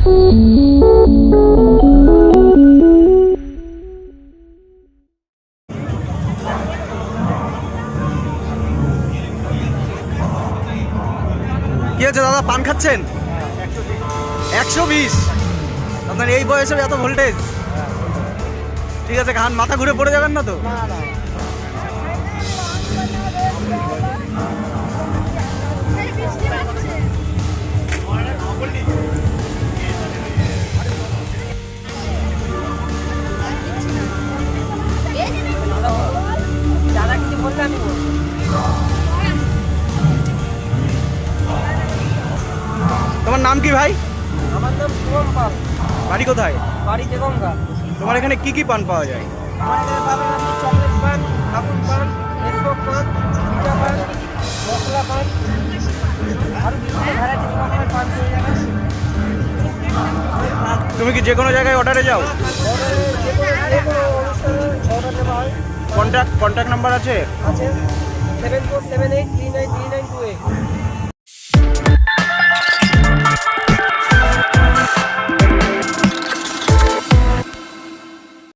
কি হচ্ছে দাদা? পান খাচ্ছেন? একশো বিশ। আপনার এই বয়সে এত ভোল্টেজ ঠিক আছে, খান, মাথা ঘুরে পড়ে যাবেন না তো? তোমার নাম কি ভাই? আমার নাম শুভম পাল। বাড়ি কোথায়? বাড়িতে গঙ্গা তোমার এখানে কি কি পান পাওয়া যায়? আমার এখানে পাবেন আপনি চকলেট পান আগুন পান পান পান মশলা পান আরও বিভিন্ন ভ্যারাইটি রকমের পান পেয়ে যাবেন। তুমি কি যে কোনো জায়গায় অর্ডারে যাও কন্ট্যাক্ট কন্ট্যাক্ট নাম্বার আছে? আছে। Seven four seven eight three nine three nine two eight